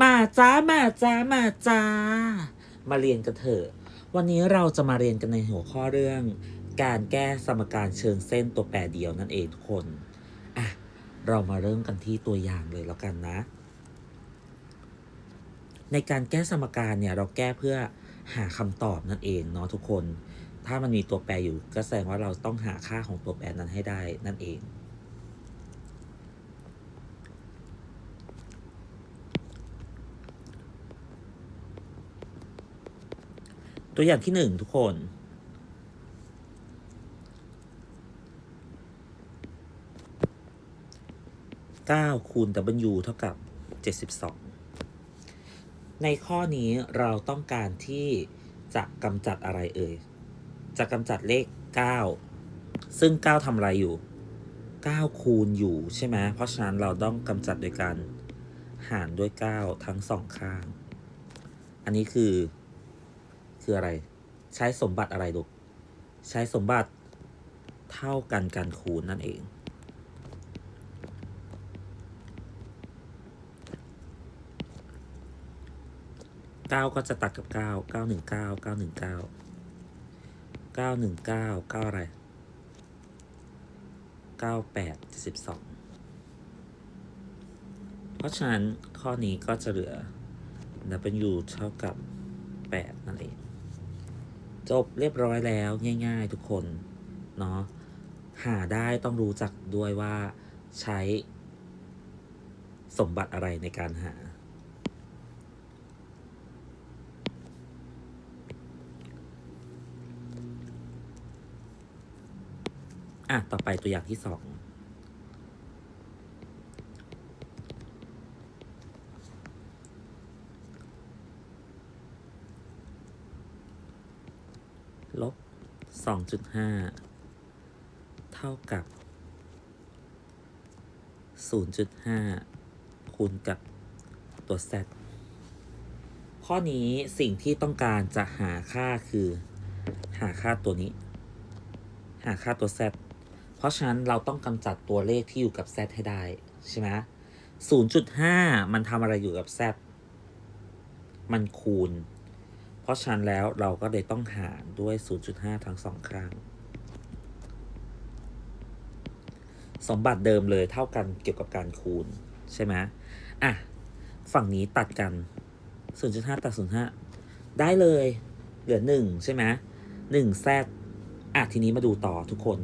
มาจ้ามาจ้ามาจ้า มาเรียนกันเถอะ วันนี้เราจะมาเรียนกันในหัวข้อเรื่อง การแก้สมการเชิงเส้นตัวแปรเดียวนั่นเองทุกคนอะเรามาเริ่มกันที่ตัวอย่างเลยแล้วกันนะ ในการแก้สมการเนี่ยเราแก้เพื่อหาคำตอบนั่นเองเนาะทุกคน ถ้ามันมีตัวแปรอยู่ก็แสดงว่าเราต้องหาค่าของตัวแปรนั้นให้ได้นั่นเอง ตัวอย่างที่หนึ่งทุกคน 9 คูณ W เท่ากับ 72 ในข้อนี้เราต้องการที่จะกำจัดอะไรเอ่ย จะกำจัดเลข 9 ซึ่ง 9ทำอะไรอยู่ 9 คูณอยู่ใช่ไหม เพราะฉะนั้นเราต้องกำจัดโดยการหารด้วย 9 ทั้งสองข้าง อันนี้คือ คืออะไร ใช้สมบัติอะไรลูกใช้สมบัติเท่ากันการคูณนั่นเอง เก้าก็จะตัดกับเก้าเก้าหนึ่งเก้าเก้าหนึ่งเก้าเก้าหนึ่งเก้าเก้าอะไรเก้าแปดสิบสองเพราะฉะนั้นข้อนี้ก็จะเหลือ W เท่ากับ 8 นั่นเอง จบเรียบร้อยแล้วง่ายๆทุกคนเนาะหาได้ต้องรู้จักด้วยว่าใช้สมบัติอะไรในการหา อะ ต่อไปตัวอย่างที่สอง ลบ 2.5เท่ากับ0.5คูณกับตัว z ข้อนี้สิ่งที่ต้องการจะหาค่าคือ หาค่าตัวนี้ หาค่าตัว z เพราะฉะนั้นเราต้องกำจัดตัวเลขที่อยู่กับ z ให้ได้ใช่ไหม0.5มันทำอะไรอยู่กับ z มันคูณ เพราะฉะนั้นแล้วเราก็เลยต้องหารด้วย 0.5 ทั้งสองข้ง สมบัติเดิมเลยเท่ากันเกี่ยวกับการคูณ ใช่ไหมอะ ฝั่งนี้ตัดกัน 0.5 ตัด 0.5 ได้เลย เหลือ 1 ใช่ไหม1แซดอะทีนี้มาดูต่อทุกคน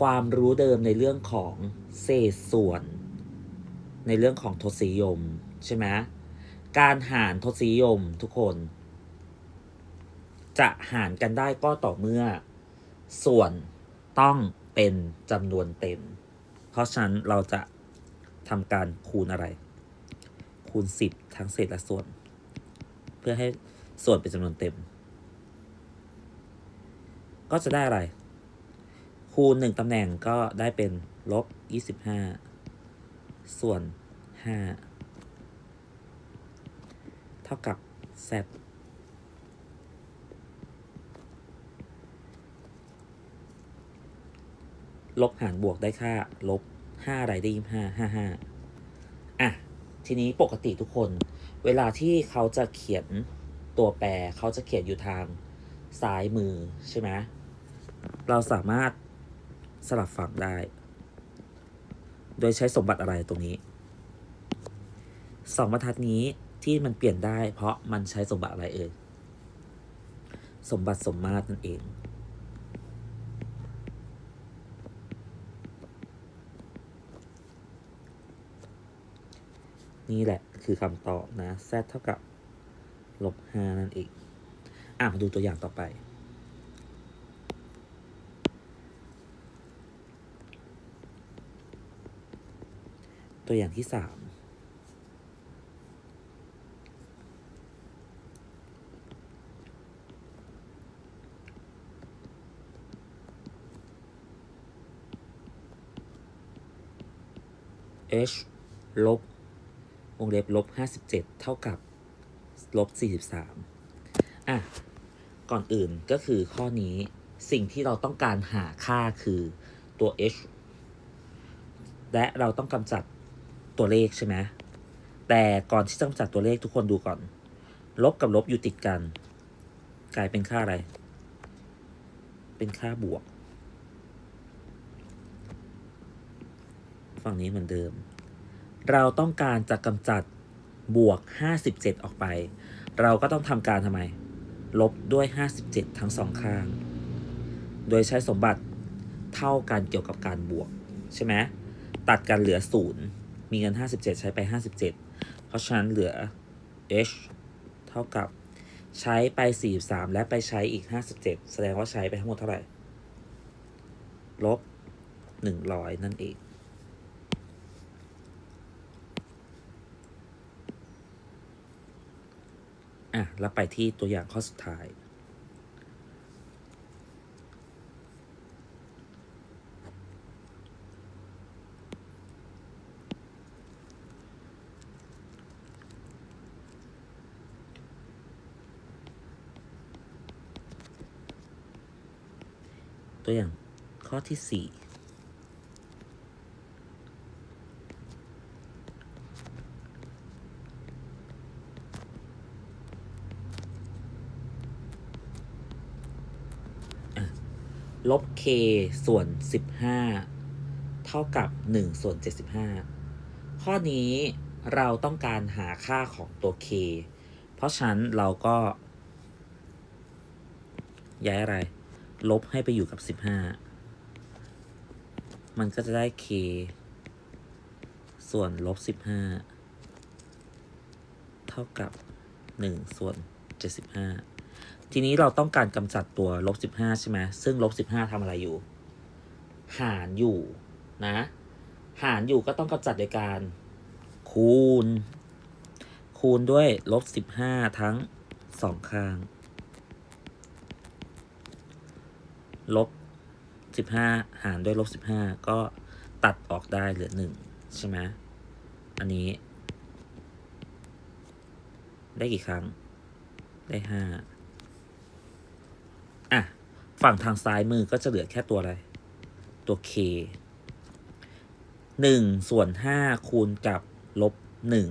ความรู้เดิมในเรื่องของเศษส่วน ในเรื่องของทศนิยม ใช่ไหมการหารทศนิยมทุกคน จะหารกันได้ก็ต่อเมื่อ ส่วนต้องเป็นจำนวนเต็ม เพราะฉะนั้นเราจะทำการคูณอะไร คูณ 10 ทั้งเศษและส่วน เพื่อให้ส่วนเป็นจำนวนเต็ม ก็จะได้อะไร คูณ 1ตำแหน่งก็ได้เป็นลบ 25 ส่วน 5 เท่ากับ z ลบหารบวกได้ค่าลบห้าอะไรได้ยี่ห้าห้าห้าอะ ทีนี้ปกติทุกคน เวลาที่เขาจะเขียนตัวแปรเขาจะเขียนอยู่ทางซ้ายมือใช่ไหมเราสามารถสลับฝั่งได้ โดยใช้สมบัติอะไรตรงนี้สองบรรทัดนี้ที่มันเปลี่ยนได้ เพราะมันใช้สมบัติอะไรเอ่ยสมบัติสมมาตรนั่นเอง นี่แหละคือคำตอบนะ z เท่ากับลบห้านั่นเอง อะมาดูตัวอย่างต่อไป ตัวอย่างที่สาม h ลบ วงเล็บลบห้าสิบเจ็ดเท่ากับลบสี่สิบสามอะ ก่อนอื่นก็คือข้อนี้สิ่งที่เราต้องการหาค่าคือตัว h และเราต้องกำจัดตัวเลขใช่ไหมแต่ก่อนที่จะกำจัดตัวเลขทุกคนดูก่อน ลบกับลบอยู่ติดกัน กลายเป็นค่าอะไร เป็นค่าบวก ฝั่งนี้เหมือนเดิม เราต้องการจะกำจัดบวก 57 ออกไป เราก็ต้องทำการทำไม ลบด้วย 57 ทั้งสองข้าง โดยใช้สมบัติเท่ากันเกี่ยวกับการบวก ใช่ไหมตัดกันเหลือ 0 มีเงิน 57 ใช้ไป 57 เพราะฉะนั้นเหลือ h เท่ากับใช้ไป 43 และไปใช้อีก 57 แสดงว่าใช้ไปทั้งหมดเท่าไหร่ ลบ 100 นั่นเอง่ะ แล้วไปที่ตัวอย่างข้อสุดท้าย ตัวอย่างข้อที่ 4 ลบ k ส่วน 15 เท่ากับ 1 ส่วน 75 ข้อนี้เราต้องการหาค่าของตัว k เพราะฉะนั้นเราก็ ย้ายอะไร ลบให้ไปอยู่กับ 15 มันก็จะได้ k ส่วนลบ 15 เท่ากับ 1 ส่วน 75 ทีนี้เราต้องการกำจัดตัวลบ15ใช่ไหมซึ่งลบ15ทำอะไรอยู่ หารอยู่นะ หารอยู่ก็ต้องกำจัดโดยการ คูณ คูณด้วยลบ15ทั้งสองข้างลบสิบห้าหารด้วยลบสิบห้าก็ตัดออกได้เหลือหนึ่งใช่ไหมอันนี้ ได้กี่ครั้ง ได้ห้า ฝั่งทางซ้ายมือก็จะเหลือแค่ตัวอะไร ตัว k หนึ่งส่วนห้าคูณกับลบหนึ่ง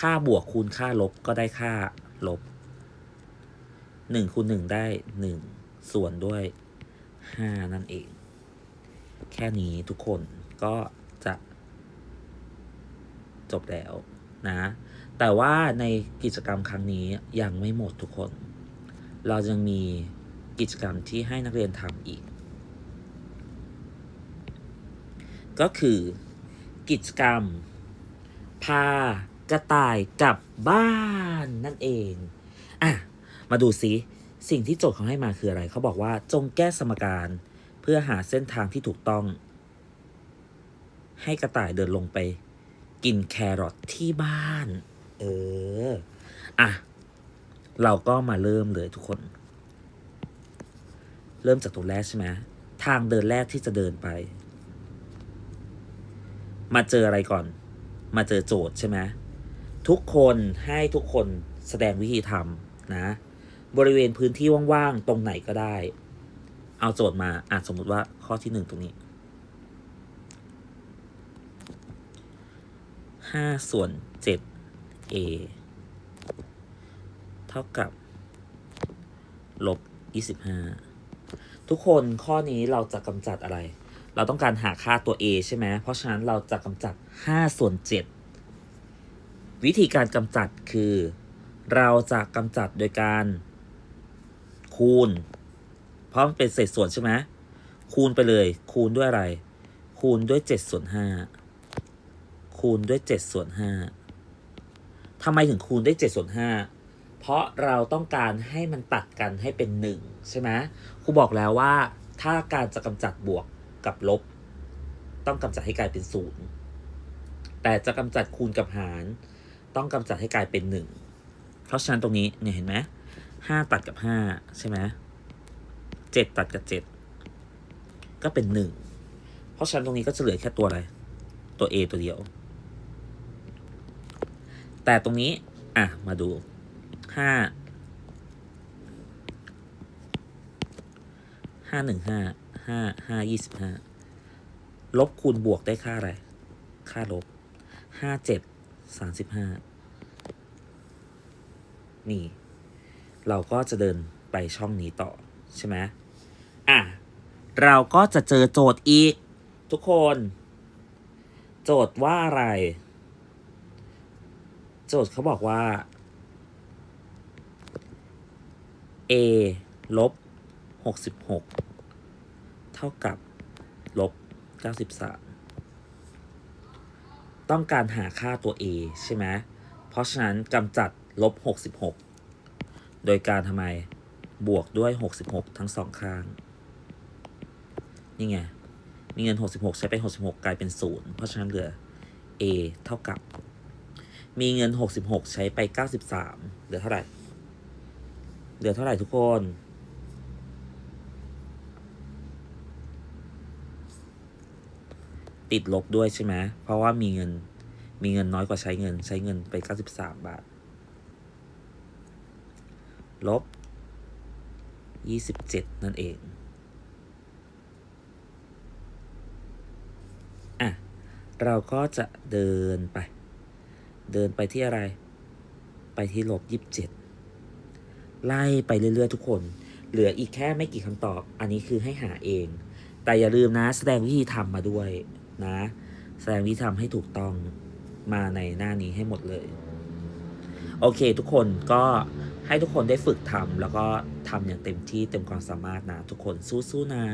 ค่าบวกคูณค่าลบก็ได้ค่าลบหนึ่งคูณหนึ่งได้หนึ่งส่วนด้วยห้านั่นเอง แค่นี้ทุกคนก็จะจบแล้วนะ แต่ว่าในกิจกรรมครั้งนี้ยังไม่หมดทุกคน เรายังมี กิจกรรมที่ให้นักเรียนทำอีก ก็คือ กิจกรรม พากระต่ายกลับบ้านนั่นเองอะมาดูซิสิ่งที่โจทย์เขาให้มาคืออะไร เขาบอกว่าจงแก้สมการเพื่อหาเส้นทางที่ถูกต้อง ให้กระต่ายเดินลงไป กินแครอทที่บ้าน เออ อะ เราก็มาเริ่มเลยทุกคน เริ่มจากตัวแรกใช่ไหมทางเดินแรกที่จะเดินไป มาเจออะไรก่อน มาเจอโจทย์ใช่ไหมทุกคนให้ทุกคนแสดงวิธีทำนะ บริเวณพื้นที่ว่างๆ ตรงไหนก็ได้ เอาโจทย์มาอะสมมุติว่าข้อที่หนึ่งตรงนี้ห้าส่วนเจ็ด a เท่ากับลบยี่สิบห้า ทุกคนข้อนี้เราจะกำจัดอะไร เราต้องการหาค่าตัว a ใช่ไหมเพราะฉะนั้นเราจะกำจัดห้าส่วนเจ็ดวิธีการกำจัดคือ เราจะกำจัดโดยการ คูณ เพราะมันเป็นเศษส่วนใช่ไหมคูณไปเลย คูณด้วยอะไร คูณด้วยเจ็ดส่วนห้าคูณด้วยเจ็ดส่วนห้าทำไมถึงคูณด้วยเจ็ดส่วนห้าเพราะเราต้องการให้มันตัดกันให้เป็นหนึ่งใช่ไหม รูบอกแล้วว่า ถ้าการจะกำจัดบวกกับลบ ต้องกำจัดให้กลายเป็นศูนย์แต่จะกำจัดคูณกับหาร ต้องกำจัดให้กลายเป็นหนึ่งเพราะฉะนั้นตรงนี้เนี่ยเห็นไหมห้าตัดกับห้าใช่ไหมเจ็ดตัดกับเจ็ดก็เป็นหนึ่งเพราะฉะนั้นตรงนี้ก็จะเหลือแค่ตัวอะไร ตัว A ตัวเดียว แต่ตรงนี้ อะ มาดูห้า ห้าหนึ่งห้าห้าห้ายี่สิบห้าลบคูณบวกได้ค่าอะไร ค่าลบห้าเจ็ดสามสิบห้านี่ เราก็จะเดินไปช่องนี้ต่อ ใช่ไหมอะ เราก็จะเจอโจทย์อีก ทุกคน โจทย์ว่าอะไร โจทย์เขาบอกว่า a ลบ หกสิบหกเท่ากับลบเก้าสิบสามต้องการหาค่าตัว a ใช่ไหมเพราะฉะนั้นกำจัดลบหกสิบหกโดยการทำไมบวกด้วยหกสิบหกทั้งสองข้าง นี่ไง มีเงินหกสิบหกใช้ไปหกสิบหกกลายเป็นศูนย์เพราะฉะนั้นเหลือ a เท่ากับ มีเงินหกสิบหกใช้ไปเก้าสิบสามเหลือเท่าไหร่ เหลือเท่าไหร่ทุกคน ติดลบด้วยใช่ไหมเพราะว่ามีเงินมีเงินน้อยกว่าใช้เงิน ใช้เงินไป 93 บาท ลบ 27 นั่นเอง อะ เราก็จะเดินไป เดินไปที่อะไร ไปที่ลบ 27 ไล่ไปเรื่อย ๆ ทุกคน เหลืออีกแค่ไม่กี่คำตอบ อันนี้คือให้หาเอง แต่อย่าลืมนะแสดงวิธีทำมาด้วย นะ แสดงวิธีทำให้ถูกต้องมาในหน้านี้ให้หมดเลย โอเค ทุกคนก็ให้ทุกคนได้ฝึกทำแล้วก็ทำอย่างเต็มที่เต็มความสามารถนะ ทุกคนสู้ๆนะ